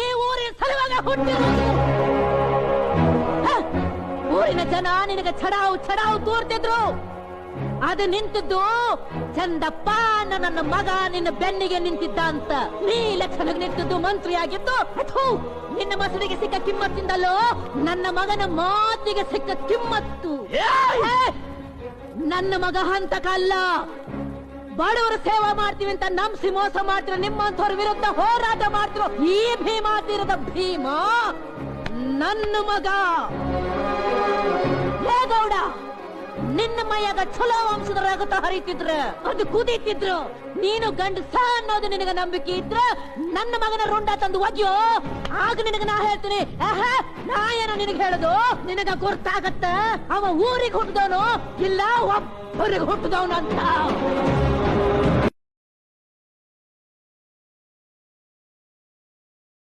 ಈ ಊರಿನ ಸಲುವಾಗ ಹುಟ್ಟಿರೋದು. ಊರಿನ ಜನ ನಿನಗೆ ಚಡಾವು ಚಡಾವು ತೋರ್ತಿದ್ರು. ಅದು ನಿಂತಿದ್ದು ಚಂದಪ್ಪ ನನ್ನ ಮಗ ನಿನ್ನ ಬೆನ್ನಿಗೆ ನಿಂತಿದ್ದ ಅಂತ. ನೀ ಲಕ್ಷಣ ನಿಂತಿದ್ದು ಮಂತ್ರಿ ಆಗಿದ್ದು ನಿನ್ನ ಮಸಳಿಗೆ ಸಿಕ್ಕ ಕಿಮ್ಮತ್ತಿಂದಲೋ ನನ್ನ ಮಗನ ಮಾತಿಗೆ ಸಿಕ್ಕ ಕಿಮ್ಮತ್ತು! ನನ್ನ ಮಗ ಹಂತಕಲ್ಲ. ಬಡವರ ಸೇವಾ ಮಾಡ್ತೀವಿ ಅಂತ ನಂಬಿಸಿ ಮೋಸ ಮಾಡ್ತಿರೋ ನಿಮ್ಮಂಥವ್ರ ವಿರುದ್ಧ ಹೋರಾಟ ಮಾಡ್ತಿರೋ ಈ ಭೀಮಾತಿರದ ಭೀಮ ನನ್ನ ಮಗ. ಹೇಗೌಡ ನಿನ್ನ ಮೈಯಾಗ ಚಲೋ ವಂಶದ ರಗತ ಹರಿತಿದ್ರ, ಅದು ಕುದೀತಿದ್ರು. ನೀನು ಗಂಡಸ ಅನ್ನೋದು ನಿನಗ ನಂಬಿಕೆ ಇದ್ರ ನನ್ನ ಮಗನ ರುಂಡ ತಂದು ಒಗ್ಯೋ. ಆಗ ನಿನಗ ನಾ ಹೇಳ್ತೀನಿ ನಾ ಏನೋ ನಿನಗೆ ಹೇಳುದು? ನಿನಗ ಗೊತ್ತಾಗತ್ತ ಅವ ಊರಿಗೆ ಹುಟ್ಟದವನು ಇಲ್ಲ ಒಬ್ಬರಿಗೆ ಹುಟ್ಟದವನು ಅಂತ.